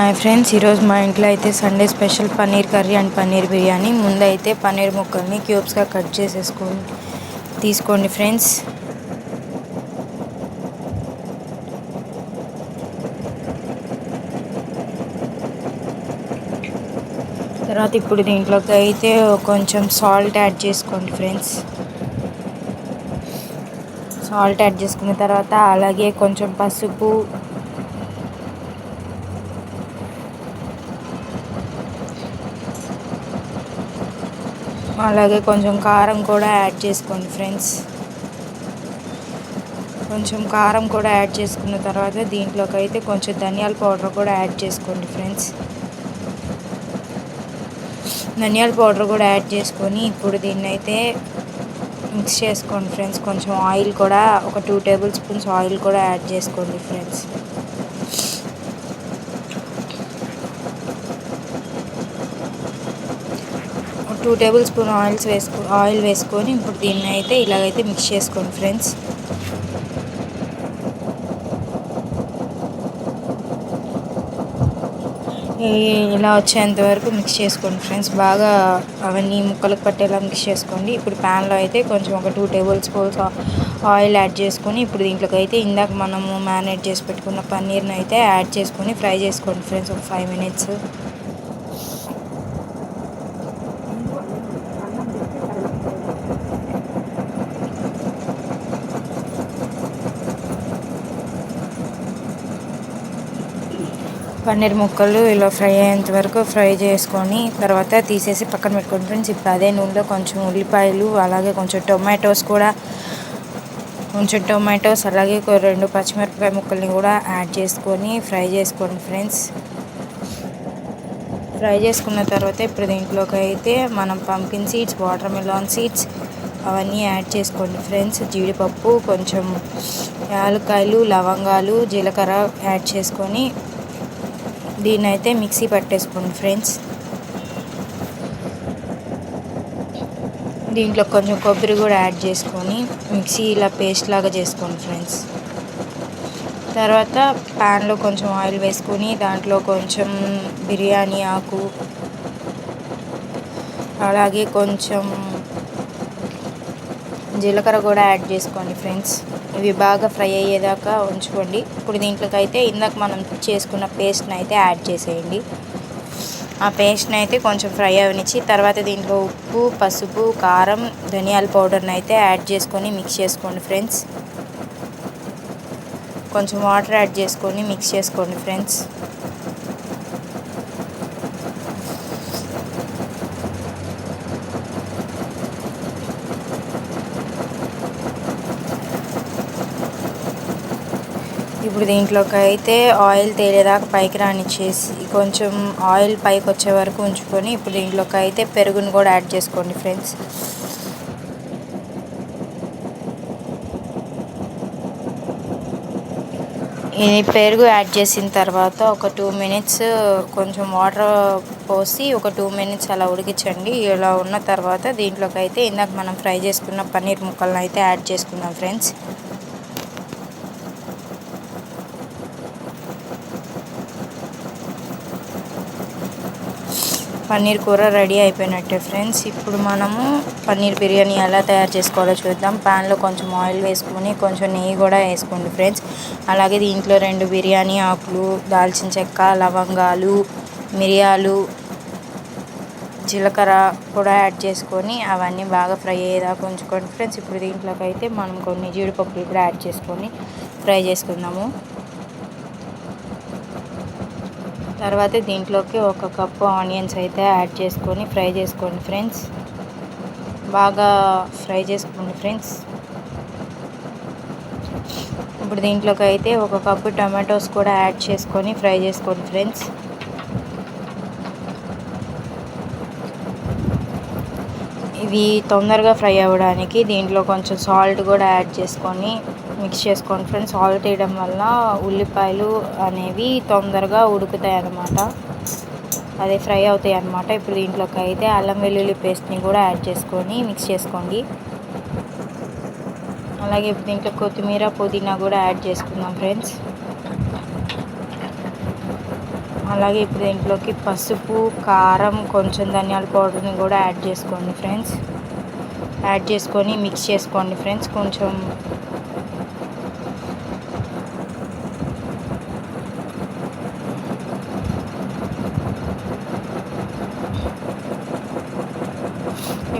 Hi friends ఈరోజు మా ఇంట్లో అయితే Sunday special paneer curry and paneer biryani. ముందైతే పన్నీర్ ముక్కల్ని క్యూబ్స్గా కట్ చేసేసుకోండి తీసుకోండి ఫ్రెండ్స్. తర్వాత ఇప్పుడు దీంట్లోకి అయితే కొంచెం సాల్ట్ యాడ్ చేసుకోండి ఫ్రెండ్స్. సాల్ట్ యాడ్ చేసుకున్న తర్వాత అలాగే కొంచెం పసుపు అలాగే కొంచెం కారం కూడా యాడ్ చేసుకోండి ఫ్రెండ్స్. కొంచెం కారం కూడా యాడ్ చేసుకున్న తర్వాత దీంట్లోకి అయితే కొంచెం ధనియాల పౌడర్ కూడా యాడ్ చేసుకోండి ఫ్రెండ్స్. ధనియాల పౌడర్ కూడా యాడ్ చేసుకొని ఇప్పుడు దీన్ని అయితే మిక్స్ చేసుకోండి ఫ్రెండ్స్. కొంచెం ఆయిల్ కూడా ఒక టూ టేబుల్ స్పూన్స్ ఆయిల్ కూడా యాడ్ చేసుకోండి friends. Two tablespoon oils వేసుకో ఆయిల్ వేసుకొని ఇప్పుడు దీన్ని అయితే ఇలాగైతే మిక్స్ చేసుకోండి ఫ్రెండ్స్. ఇలా వచ్చేంత వరకు మిక్స్ చేసుకోండి ఫ్రెండ్స్. బాగా అవన్నీ ముక్కలకు పట్టేలా మిక్స్ చేసుకోండి. ఇప్పుడు ప్యాన్లో అయితే కొంచెం ఒక two tablespoons oil add చేసుకొని ఇప్పుడు దీంట్లోకి అయితే ఇందాక మనము మ్యారినేట్ చేసి పెట్టుకున్న పన్నీర్ని అయితే యాడ్ చేసుకొని ఫ్రై చేసుకోండి ఫ్రెండ్స్. ఒక ఫైవ్ మినిట్స్. పన్నీర్ ముక్కలు ఇలా ఫ్రై అయ్యేంత వరకు ఫ్రై చేసుకొని తర్వాత తీసేసి పక్కన పెట్టుకోండి ఫ్రెండ్స్. ఇప్పుడు అదే నూనెలో కొంచెం ఉల్లిపాయలు అలాగే కొంచెం టొమాటోస్ కూడా కొంచెం టొమాటోస్ అలాగే రెండు పచ్చిమిరపకాయ ముక్కల్ని కూడా యాడ్ చేసుకొని ఫ్రై చేసుకోండి ఫ్రెండ్స్. ఫ్రై చేసుకున్న తర్వాత ఇప్పుడు దీంట్లోకి అయితే మనం pumpkin seeds watermelon seeds అవన్నీ యాడ్ చేసుకోండి ఫ్రెండ్స్. జీడిపప్పు కొంచెం యాలక్కాయలు లవంగాలు జీలకర్ర యాడ్ చేసుకొని దీన్ని అయితే మిక్సీ పట్టేసుకోండి ఫ్రెండ్స్. దీంట్లో కొంచెం కొబ్బరి కూడా యాడ్ చేసుకొని మిక్సీ ఇలా పేస్ట్ లాగా చేసుకోండి ఫ్రెండ్స్. తర్వాత ప్యాన్లో కొంచెం ఆయిల్ వేసుకొని దాంట్లో కొంచెం బిర్యానీ ఆకు అలాగే కొంచెం జీలకర్ర కూడా యాడ్ చేసుకోండి ఫ్రెండ్స్. ఇవి బాగా ఫ్రై అయ్యేదాకా ఉంచుకోండి. ఇప్పుడు దీంట్లోకైతే ఇందాక మనం చేసుకున్న పేస్ట్ని అయితే యాడ్ చేసేయండి. ఆ పేస్ట్ని అయితే కొంచెం ఫ్రై అవనిచ్చి తర్వాత దీంట్లో ఉప్పు పసుపు కారం ధనియాల పౌడర్ని అయితే యాడ్ చేసుకొని మిక్స్ చేసుకోండి ఫ్రెండ్స్. కొంచెం వాటర్ యాడ్ చేసుకొని మిక్స్ చేసుకోండి ఫ్రెండ్స్. ఇప్పుడు దీంట్లోకి అయితే ఆయిల్ తేలేదాకా పైకి రానిచ్చేసి కొంచెం ఆయిల్ పైకి వచ్చే వరకు ఉంచుకొని ఇప్పుడు దీంట్లోకి అయితే పెరుగుని కూడా యాడ్ చేసుకోండి ఫ్రెండ్స్. ఇది పెరుగు యాడ్ చేసిన తర్వాత ఒక టూ మినిట్స్ కొంచెం వాటర్ పోసి ఒక టూ మినిట్స్ అలా ఉడికించండి. ఇలా ఉన్న తర్వాత దీంట్లోకి అయితే ఇందాక మనం ఫ్రై చేసుకున్న పన్నీర్ ముక్కలను అయితే యాడ్ చేసుకుందాం ఫ్రెండ్స్. పన్నీర్ కూర రెడీ అయిపోయినట్టే ఫ్రెండ్స్. ఇప్పుడు మనము పన్నీర్ బిర్యానీ ఎలా తయారు చేసుకోవాలో చూద్దాం. ప్యాన్లో కొంచెం ఆయిల్ వేసుకొని కొంచెం నెయ్యి కూడా వేసుకోండి ఫ్రెండ్స్. అలాగే దీంట్లో రెండు బిర్యానీ ఆకులు దాల్చిన చెక్క లవంగాలు మిరియాలు జీలకర్ర కూడా యాడ్ చేసుకొని అవన్నీ బాగా ఫ్రై అయ్యేదాకా ఉంచుకోండి ఫ్రెండ్స్. ఇప్పుడు దీంట్లోకి అయితే మనం కొన్ని జీడిపప్పులు కూడా యాడ్ చేసుకొని ఫ్రై చేసుకుందాము. తర్వాత దీంట్లోకి ఒక కప్పు ఆనియన్స్ అయితే యాడ్ చేసుకొని ఫ్రై చేసుకోండి ఫ్రెండ్స్. బాగా ఫ్రై చేసుకోండి ఫ్రెండ్స్. ఇప్పుడు దీంట్లోకి అయితే ఒక కప్పు టమాటోస్ కూడా యాడ్ చేసుకొని ఫ్రై చేసుకోండి ఫ్రెండ్స్. ఇవి తొందరగా ఫ్రై అవ్వడానికి దీంట్లో కొంచెం సాల్ట్ కూడా యాడ్ చేసుకొని మిక్స్ చేసుకోండి ఫ్రెండ్స్ సాల్ట్ వేయడం వల్ల ఉల్లిపాయలు అనేవి తొందరగా ఉడుకుతాయి అన్నమాట అదే ఫ్రై అవుతాయి అన్నమాట ఇప్పుడు దీంట్లోకి అయితే అల్లం వెల్లుల్లి పేస్ట్ని కూడా యాడ్ చేసుకొని మిక్స్ చేసుకోండి. అలాగే ఇప్పుడు దీంట్లో కొత్తిమీర పుదీనా కూడా యాడ్ చేసుకుందాం ఫ్రెండ్స్ అలాగే ఇప్పుడు దీంట్లోకి పసుపు కారం కొంచెం ధనియాల పౌడర్ని కూడా యాడ్ చేసుకోండి ఫ్రెండ్స్ యాడ్ చేసుకొని మిక్స్ చేసుకోండి ఫ్రెండ్స్ కొంచెం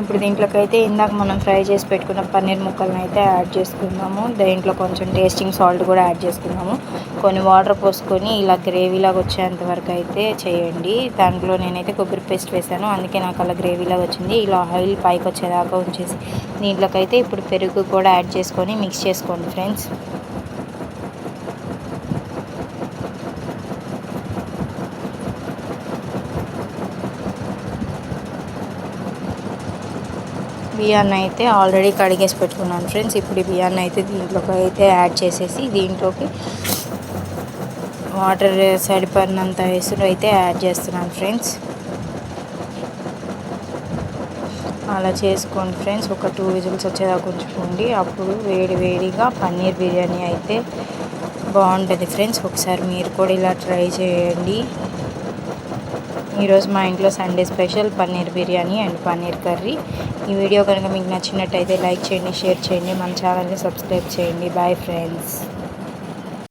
ఇప్పుడు దీంట్లోకి అయితే ఇందాక మనం ఫ్రై చేసి పెట్టుకున్న పన్నీర్ ముక్కలను అయితే యాడ్ చేసుకుందాము. దీంట్లో కొంచెం టేస్టింగ్ సాల్ట్ కూడా యాడ్ చేసుకుందాము. కొన్ని వాటర్ పోసుకొని ఇలా గ్రేవీలాగా వచ్చేంత వరకు అయితే చేయండి. దాంట్లో నేనైతే కొబ్బరి పేస్ట్ వేసాను. అందుకే నాకు అలా గ్రేవీలాగా వచ్చింది. ఇలా ఆయిల్ పైకి వచ్చేదాకా ఉంచేసి దీంట్లోకి అయితే ఇప్పుడు పెరుగు కూడా యాడ్ చేసుకొని మిక్స్ చేసుకోండి ఫ్రెండ్స్. బియ్యాన్ని అయితే ఆల్రెడీ కడిగేసి పెట్టుకున్నాను ఫ్రెండ్స్. ఇప్పుడు ఈ బియ్యాన్ని అయితే దీంట్లోకి అయితే యాడ్ చేసేసి దీంట్లోకి వాటర్ సరిపడినంత వేసులు అయితే యాడ్ చేస్తున్నాను ఫ్రెండ్స్. అలా చేసుకోండి ఫ్రెండ్స్. ఒక టూ విజిల్స్ వచ్చేదాకా ఉంచుకోండి. అప్పుడు వేడి వేడిగా పన్నీర్ బిర్యానీ అయితే బాగుంటుంది ఫ్రెండ్స్. ఒకసారి మీరు కూడా ఇలా ట్రై చేయండి. ఈరోజు మా ఇంట్లో Sunday special paneer biryani and paneer curry. ఈ వీడియో కనుక మీకు నచ్చినట్టయితే లైక్ చేయండి షేర్ చేయండి మన ఛానల్ని సబ్స్క్రైబ్ చేయండి. Bye friends.